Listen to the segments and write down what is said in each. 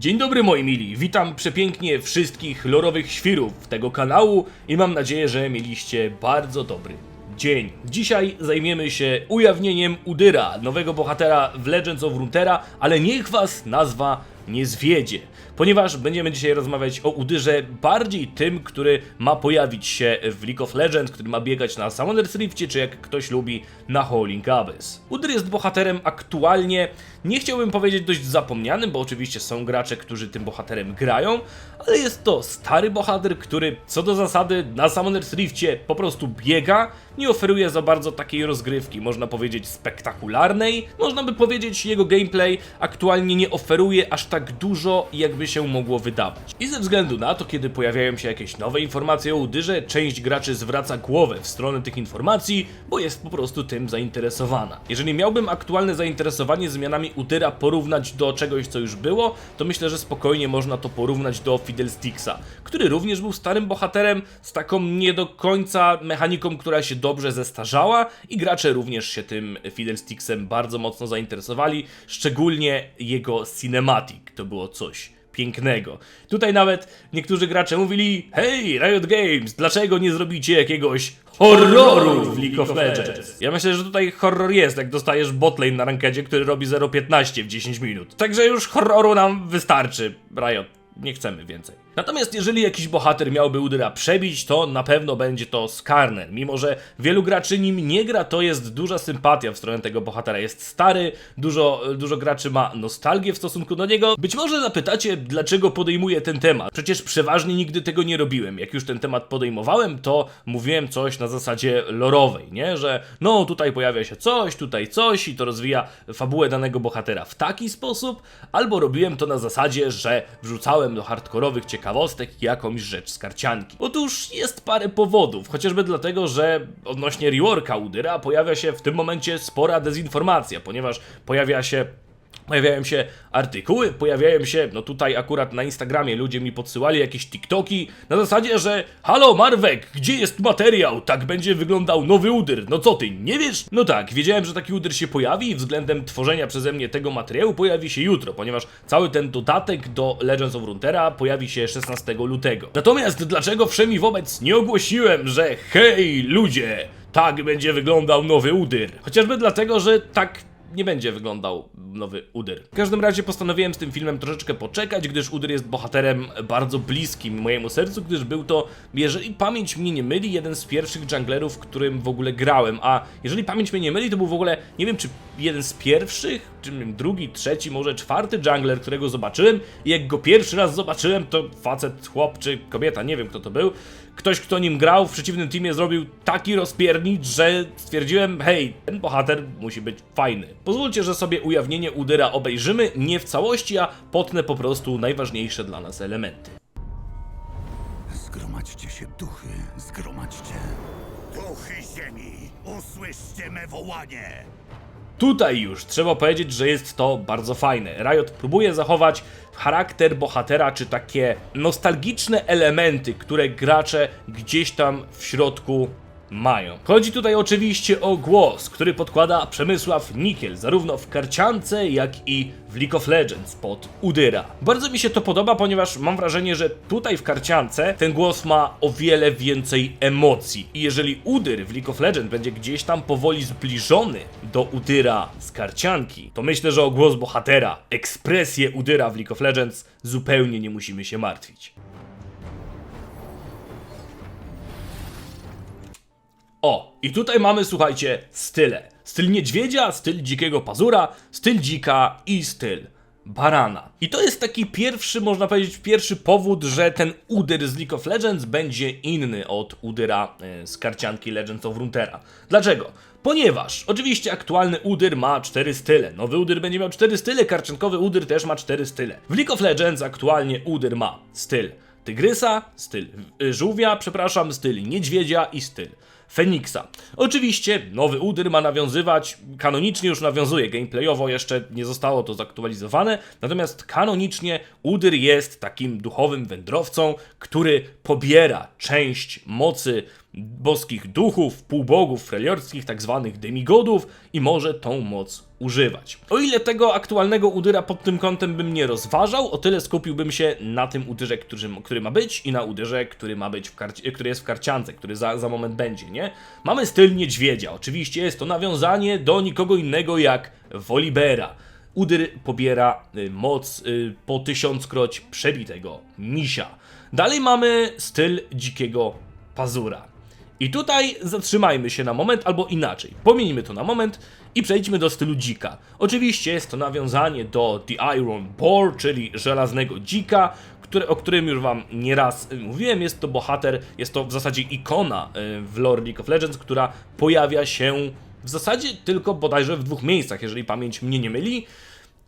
Dzień dobry moi mili, witam przepięknie wszystkich lorowych świrów tego kanału i mam nadzieję, że mieliście bardzo dobry dzień. Dzisiaj zajmiemy się ujawnieniem Udyra, nowego bohatera w Legends of Runeterra, ale niech was nazwa nie zwiedzie, ponieważ będziemy dzisiaj rozmawiać o Udyrze bardziej tym, który ma pojawić się w League of Legends, który ma biegać na Summoner's Riftie, czy jak ktoś lubi, na Howling Abyss. Udyr jest bohaterem aktualnie, nie chciałbym powiedzieć dość zapomnianym, bo oczywiście są gracze, którzy tym bohaterem grają, ale jest to stary bohater, który co do zasady na Summoner's Riftie po prostu biega, nie oferuje za bardzo takiej rozgrywki, można powiedzieć spektakularnej, można by powiedzieć jego gameplay aktualnie nie oferuje aż tak dużo, jakby się mogło wydawać. I ze względu na to, kiedy pojawiają się jakieś nowe informacje o Udyrze, część graczy zwraca głowę w stronę tych informacji, bo jest po prostu tym zainteresowana. Jeżeli miałbym aktualne zainteresowanie zmianami Udyra porównać do czegoś, co już było, to myślę, że spokojnie można to porównać do Fiddlesticksa, który również był starym bohaterem z taką nie do końca mechaniką, która się dobrze zestarzała i gracze również się tym Fiddlesticksem bardzo mocno zainteresowali, szczególnie jego cinematic, to było coś pięknego. Tutaj nawet niektórzy gracze mówili Hej, Riot Games, dlaczego nie zrobicie jakiegoś horroru w League of Legends? Ja myślę, że tutaj horror jest, jak dostajesz botlane na rankedzie, który robi 0.15 w 10 minut. Także już horroru nam wystarczy, Riot. Nie chcemy więcej. Natomiast jeżeli jakiś bohater miałby Udyra przebić, to na pewno będzie to Skarner. Mimo, że wielu graczy nim nie gra, to jest duża sympatia w stronę tego bohatera. Jest stary, dużo, dużo graczy ma nostalgię w stosunku do niego. Być może zapytacie, dlaczego podejmuję ten temat. Przecież przeważnie nigdy tego nie robiłem. Jak już ten temat podejmowałem, to mówiłem coś na zasadzie lorowej, nie? Że no tutaj pojawia się coś, tutaj coś i to rozwija fabułę danego bohatera w taki sposób, albo robiłem to na zasadzie, że wrzucałem do hardkorowych ciekawostek jakąś rzecz z karcianki. Otóż jest parę powodów, chociażby dlatego, że odnośnie reworka Udyra pojawia się w tym momencie spora dezinformacja, ponieważ pojawia się Pojawiają się artykuły, pojawiają się, no tutaj akurat na Instagramie ludzie mi podsyłali jakieś TikToki na zasadzie, że Halo Marwek, gdzie jest materiał? Tak będzie wyglądał nowy udyr. No co ty, nie wiesz? No tak, wiedziałem, że taki udyr się pojawi i względem tworzenia przeze mnie tego materiału pojawi się jutro, ponieważ cały ten dodatek do Legends of Runeterra pojawi się 16 lutego. Natomiast dlaczego wszemi wobec nie ogłosiłem, że hej ludzie, tak będzie wyglądał nowy udyr? Chociażby dlatego, że tak nie będzie wyglądał nowy Udyr. W każdym razie postanowiłem z tym filmem troszeczkę poczekać, gdyż Udyr jest bohaterem bardzo bliskim mojemu sercu, gdyż był to, jeżeli pamięć mnie nie myli, jeden z pierwszych junglerów, którym w ogóle grałem, a jeżeli pamięć mnie nie myli, to był w ogóle, nie wiem czy jeden z pierwszych, drugi, trzeci, może czwarty jungler, którego zobaczyłem i jak go pierwszy raz zobaczyłem, to facet, chłop czy kobieta, nie wiem kto to był, ktoś kto nim grał w przeciwnym teamie zrobił taki rozpiernicz, że stwierdziłem, hej, ten bohater musi być fajny. Pozwólcie, że sobie ujawnienie Udyra obejrzymy, nie w całości, a potnę po prostu najważniejsze dla nas elementy. Zgromadźcie się, duchy, zgromadźcie. Duchy ziemi, usłyszcie me wołanie! Tutaj już trzeba powiedzieć, że jest to bardzo fajne. Riot próbuje zachować charakter bohatera, czy takie nostalgiczne elementy, które gracze gdzieś tam w środku mają. Chodzi tutaj oczywiście o głos, który podkłada Przemysław Nikiel, zarówno w karciance, jak i w League of Legends pod Udyra. Bardzo mi się to podoba, ponieważ mam wrażenie, że tutaj w karciance ten głos ma o wiele więcej emocji. I jeżeli Udyr w League of Legends będzie gdzieś tam powoli zbliżony do Udyra z karcianki, to myślę, że o głos bohatera, ekspresję Udyra w League of Legends zupełnie nie musimy się martwić. O, i tutaj mamy, słuchajcie, style. Styl niedźwiedzia, styl dzikiego pazura, styl dzika i styl barana. I to jest taki pierwszy, można powiedzieć, pierwszy powód, że ten udyr z League of Legends będzie inny od udyra e, z karcianki Legends of Runeterra. Dlaczego? Ponieważ oczywiście aktualny udyr ma cztery style. Nowy udyr będzie miał cztery style, karciankowy udyr też ma cztery style. W League of Legends aktualnie udyr ma styl tygrysa, styl y, żółwia, przepraszam, styl niedźwiedzia i styl Feniksa. Oczywiście nowy Udyr ma nawiązywać, kanonicznie już nawiązuje, gameplayowo jeszcze nie zostało to zaktualizowane, natomiast kanonicznie Udyr jest takim duchowym wędrowcą, który pobiera część mocy boskich duchów, półbogów freliorskich, tak zwanych demigodów i może tą moc używać. O ile tego aktualnego udyra pod tym kątem bym nie rozważał, o tyle skupiłbym się na tym udyrze, który, który ma być i na udyrze, który ma być w który jest w karciance, który za, za moment będzie, nie? Mamy styl niedźwiedzia. Oczywiście jest to nawiązanie do nikogo innego jak Wolibera. Udyr pobiera y, moc y, po tysiąckroć przebitego misia. Dalej mamy styl dzikiego pazura. I tutaj zatrzymajmy się na moment, albo inaczej. Pomijmy to na moment i przejdźmy do stylu dzika. Oczywiście jest to nawiązanie do The Iron Boar, czyli żelaznego dzika, które, o którym już wam nieraz y, mówiłem. Jest to bohater, jest to w zasadzie ikona y, w lore League of Legends, która pojawia się w zasadzie tylko bodajże w dwóch miejscach, jeżeli pamięć mnie nie myli.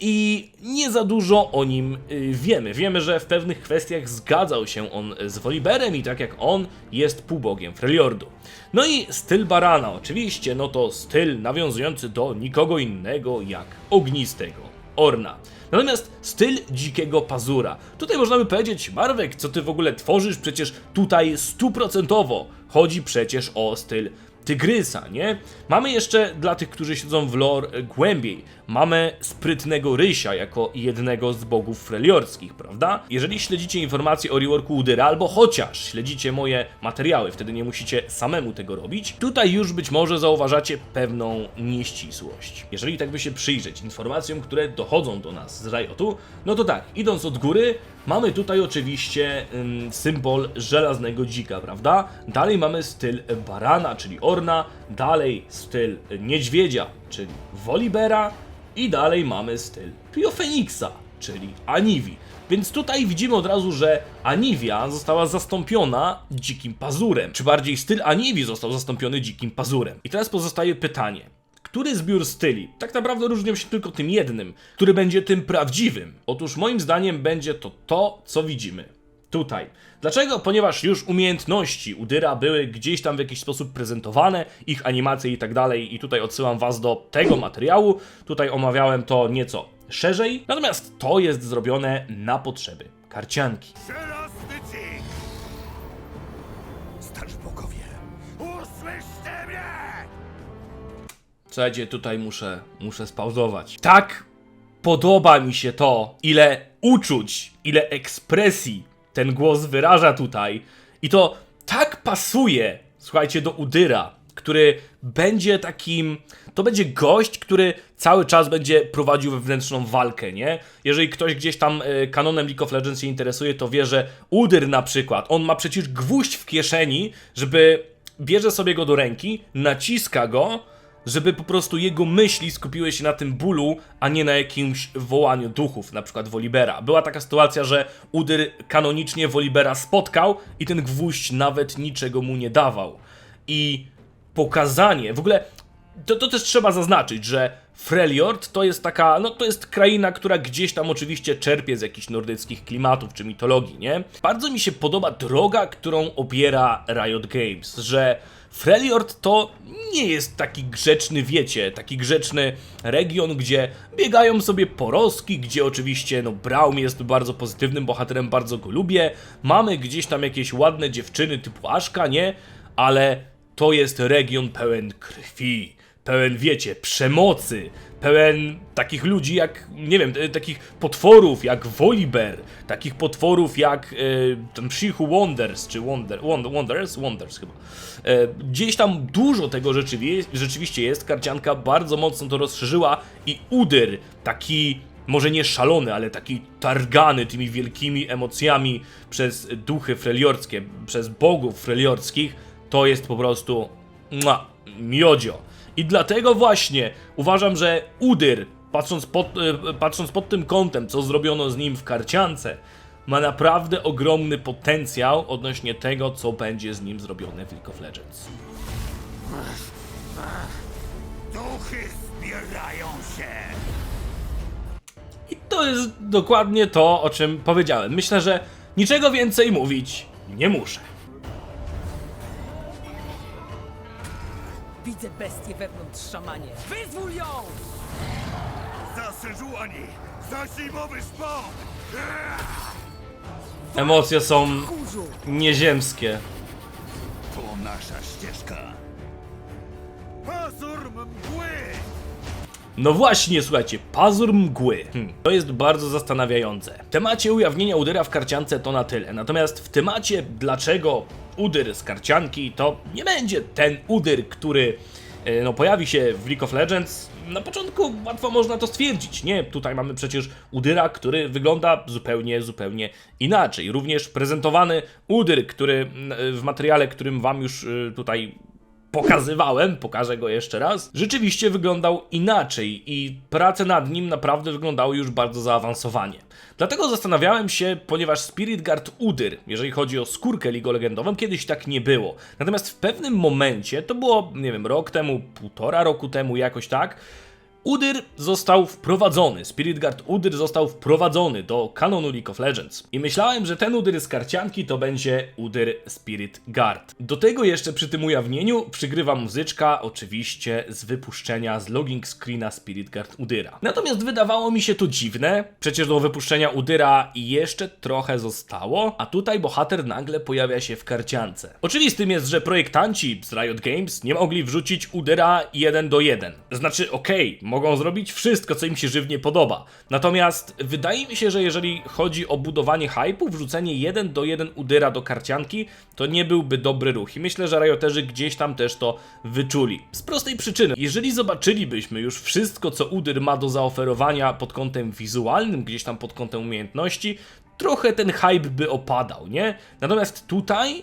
I nie za dużo o nim y, wiemy. Wiemy, że w pewnych kwestiach zgadzał się on z Woliberem i tak jak on jest półbogiem Freljordu. No i styl Barana oczywiście, no to styl nawiązujący do nikogo innego jak ognistego Orna. Natomiast styl dzikiego pazura. Tutaj można by powiedzieć, Marwek, co ty w ogóle tworzysz? Przecież tutaj stuprocentowo chodzi przecież o styl tygrysa, nie? Mamy jeszcze, dla tych, którzy siedzą w lore e, głębiej, mamy sprytnego rysia jako jednego z bogów freliorskich, prawda? Jeżeli śledzicie informacje o reworku Udyra, albo chociaż śledzicie moje materiały, wtedy nie musicie samemu tego robić, tutaj już być może zauważacie pewną nieścisłość. Jeżeli tak by się przyjrzeć informacjom, które dochodzą do nas z Riotu, no to tak, idąc od góry, mamy tutaj oczywiście ym, symbol żelaznego dzika, prawda? Dalej mamy styl barana, czyli orna, dalej styl niedźwiedzia, czyli wolibera i dalej mamy styl Piofeniksa, czyli Aniwi. Więc tutaj widzimy od razu, że Aniwia została zastąpiona dzikim pazurem. Czy bardziej styl Aniwi został zastąpiony dzikim pazurem. I teraz pozostaje pytanie. Który zbiór styli, tak naprawdę różnią się tylko tym jednym, który będzie tym prawdziwym? Otóż moim zdaniem będzie to to, co widzimy tutaj. Dlaczego? Ponieważ już umiejętności Udyra były gdzieś tam w jakiś sposób prezentowane, ich animacje i tak dalej, i tutaj odsyłam Was do tego materiału. Tutaj omawiałem to nieco szerzej, natomiast to jest zrobione na potrzeby karcianki. Słuchajcie, tutaj muszę, muszę spauzować. Tak podoba mi się to, ile uczuć, ile ekspresji ten głos wyraża tutaj. I to tak pasuje, słuchajcie, do Udyra, który będzie takim. To będzie gość, który cały czas będzie prowadził wewnętrzną walkę, nie? Jeżeli ktoś gdzieś tam e, kanonem League of Legends się interesuje, to wie, że Udyr na przykład, on ma przecież gwóźdź w kieszeni, żeby bierze sobie go do ręki, naciska go, żeby po prostu jego myśli skupiły się na tym bólu, a nie na jakimś wołaniu duchów, na przykład Wolibera. Była taka sytuacja, że Udyr kanonicznie Wolibera spotkał i ten gwóźdź nawet niczego mu nie dawał. I pokazanie, w ogóle to, to też trzeba zaznaczyć, że Freljord to jest taka, no to jest kraina, która gdzieś tam oczywiście czerpie z jakichś nordyckich klimatów czy mitologii, nie? Bardzo mi się podoba droga, którą obiera Riot Games, że Freljord to nie jest taki grzeczny, wiecie, taki grzeczny region, gdzie biegają sobie poroski, gdzie oczywiście, no, Braum jest bardzo pozytywnym bohaterem, bardzo go lubię. Mamy gdzieś tam jakieś ładne dziewczyny typu Aszka, nie? Ale to jest region pełen krwi, pełen, wiecie, przemocy, pełen takich ludzi jak, nie wiem, e, takich potworów jak Volibear, takich potworów jak e, Shihu Wonders, czy Wonder, Wonder, Wonders? Wonders chyba. E, gdzieś tam dużo tego rzeczywie, rzeczywiście jest, karcianka bardzo mocno to rozszerzyła i Udyr, taki może nie szalony, ale taki targany tymi wielkimi emocjami przez duchy freliorskie, przez bogów freliorskich, to jest po prostu mua, miodzio. I dlatego właśnie uważam, że Udyr, patrząc pod, e, patrząc pod tym kątem, co zrobiono z nim w karciance, ma naprawdę ogromny potencjał odnośnie tego, co będzie z nim zrobione w League of Legends. Duchy zbierają się! I to jest dokładnie to, o czym powiedziałem. Myślę, że niczego więcej mówić nie muszę. Widzę bestię wewnątrz szamanie. Wyzwól ją! Za Sejuani! Za zimowy szpon! Emocje są Kurzu! nieziemskie. to nasza ścieżka. Pazur mgły! No właśnie, słuchajcie, pazur mgły. Hmm. To jest bardzo zastanawiające. W temacie ujawnienia Udyra w karciance to na tyle. Natomiast w temacie dlaczego Udyr z karcianki to nie będzie ten Udyr, który e, no, pojawi się w League of Legends. Na początku łatwo można to stwierdzić. Nie, tutaj mamy przecież Udyra, który wygląda zupełnie, zupełnie inaczej. Również prezentowany Udyr, który mm, w materiale, którym wam już y, tutaj pokazywałem, pokażę go jeszcze raz, rzeczywiście wyglądał inaczej i prace nad nim naprawdę wyglądały już bardzo zaawansowanie. Dlatego zastanawiałem się, ponieważ Spirit Guard Udyr, jeżeli chodzi o skórkę League Legendową, kiedyś tak nie było. Natomiast w pewnym momencie, to było, nie wiem, rok temu, półtora roku temu, jakoś tak, Udyr został wprowadzony, Spirit Guard Udyr został wprowadzony do kanonu League of Legends. I myślałem, że ten Udyr z karcianki to będzie Udyr Spirit Guard. Do tego jeszcze przy tym ujawnieniu przygrywa muzyczka, oczywiście z wypuszczenia z logging screena Spirit Guard Udyra. Natomiast wydawało mi się to dziwne, przecież do wypuszczenia Udyra jeszcze trochę zostało, a tutaj bohater nagle pojawia się w karciance. Oczywistym jest, że projektanci z Riot Games nie mogli wrzucić Udyra 1 do 1. Znaczy, okej, mogą zrobić wszystko, co im się żywnie podoba. Natomiast wydaje mi się, że jeżeli chodzi o budowanie hype'u, wrzucenie 1 do 1 Udyra do karcianki, to nie byłby dobry ruch. I myślę, że Rioterzy gdzieś tam też to wyczuli. Z prostej przyczyny, jeżeli zobaczylibyśmy już wszystko, co Udyr ma do zaoferowania pod kątem wizualnym, gdzieś tam pod kątem umiejętności, trochę ten hype by opadał, nie? Natomiast tutaj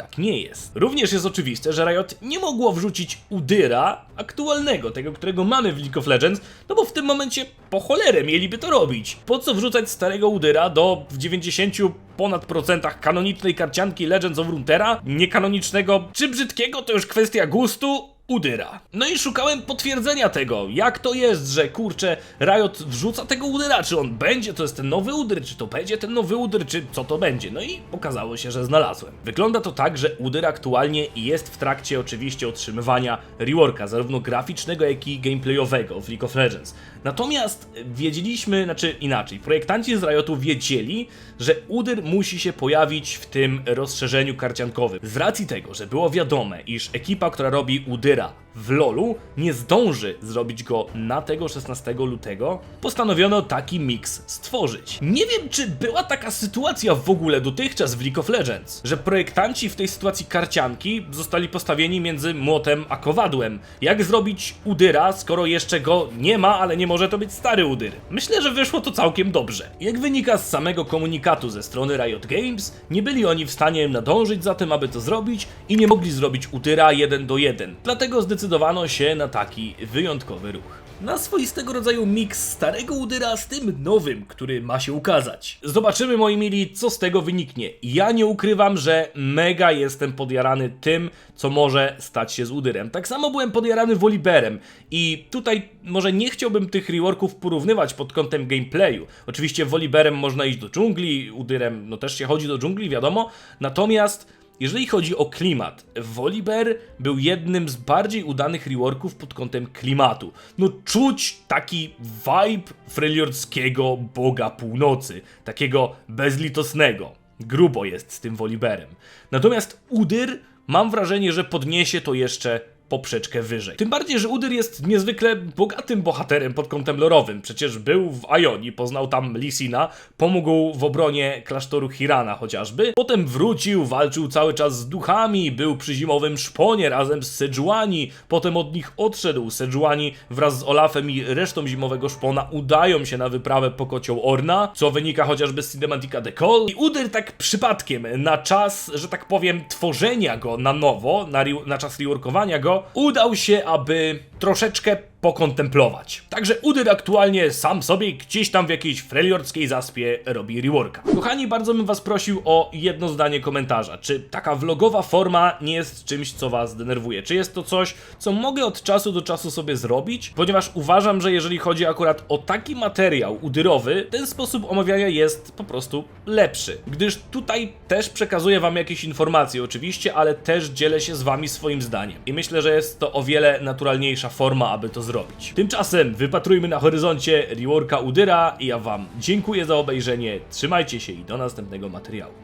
tak nie jest. Również jest oczywiste, że Riot nie mogło wrzucić Udyra aktualnego, tego, którego mamy w League of Legends, no bo w tym momencie po cholerę mieliby to robić. Po co wrzucać starego Udyra do w 90 ponad procentach kanonicznej karcianki Legends of Runeterra, niekanonicznego czy brzydkiego to już kwestia gustu, Udyra. No i szukałem potwierdzenia tego, jak to jest, że kurczę, Riot wrzuca tego Udyra, czy on będzie, to jest ten nowy Udyr, czy to będzie ten nowy Udyr, czy co to będzie. No i okazało się, że znalazłem. Wygląda to tak, że Udyr aktualnie jest w trakcie oczywiście otrzymywania reworka, zarówno graficznego, jak i gameplayowego w League of Legends. Natomiast wiedzieliśmy, znaczy inaczej, projektanci z Riotu wiedzieli, że Udyr musi się pojawić w tym rozszerzeniu karciankowym. Z racji tego, że było wiadome, iż ekipa, która robi Udyra w LoLu nie zdąży zrobić go na tego 16 lutego, postanowiono taki miks stworzyć. Nie wiem, czy była taka sytuacja w ogóle dotychczas w League of Legends, że projektanci w tej sytuacji karcianki zostali postawieni między młotem a kowadłem. Jak zrobić Udyra, skoro jeszcze go nie ma, ale nie może to być stary Udyr? Myślę, że wyszło to całkiem dobrze. Jak wynika z samego komunikatu ze strony Riot Games, nie byli oni w stanie nadążyć za tym, aby to zrobić i nie mogli zrobić Udyra 1 do 1. Dlatego zdecydowano się na taki wyjątkowy ruch. Na swoistego rodzaju miks starego Udyra z tym nowym, który ma się ukazać. Zobaczymy, moi mili, co z tego wyniknie. Ja nie ukrywam, że mega jestem podjarany tym, co może stać się z Udyrem. Tak samo byłem podjarany Voliberem i tutaj może nie chciałbym tych reworków porównywać pod kątem gameplayu. Oczywiście Voliberem można iść do dżungli, Udyrem no też się chodzi do dżungli, wiadomo. Natomiast jeżeli chodzi o klimat, Volibear był jednym z bardziej udanych reworków pod kątem klimatu. No czuć taki vibe freljordzkiego boga północy, takiego bezlitosnego. Grubo jest z tym Volibearem. Natomiast Udyr mam wrażenie, że podniesie to jeszcze poprzeczkę wyżej. Tym bardziej, że Udyr jest niezwykle bogatym bohaterem pod kątem lorowym. Przecież był w Ionii, poznał tam Lisina, pomógł w obronie klasztoru Hirana chociażby. Potem wrócił, walczył cały czas z duchami, był przy zimowym szponie razem z Sejuani, potem od nich odszedł. Sejuani wraz z Olafem i resztą zimowego szpona udają się na wyprawę po kocioł Orna, co wynika chociażby z Cinematica The Call. I Udyr tak przypadkiem na czas, że tak powiem, tworzenia go na nowo, na, na czas reworkowania go, udał się, aby troszeczkę pokontemplować. Także Udyr aktualnie sam sobie gdzieś tam w jakiejś freliordzkiej zaspie robi reworka. Kochani, bardzo bym was prosił o jedno zdanie komentarza. Czy taka vlogowa forma nie jest czymś, co was denerwuje? Czy jest to coś, co mogę od czasu do czasu sobie zrobić? Ponieważ uważam, że jeżeli chodzi akurat o taki materiał udyrowy, ten sposób omawiania jest po prostu lepszy. Gdyż tutaj też przekazuję wam jakieś informacje oczywiście, ale też dzielę się z wami swoim zdaniem. I myślę, że jest to o wiele naturalniejsza forma, aby to zrobić. Tymczasem wypatrujmy na horyzoncie reworka Udyra i ja wam dziękuję za obejrzenie, trzymajcie się i do następnego materiału.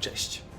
Cześć!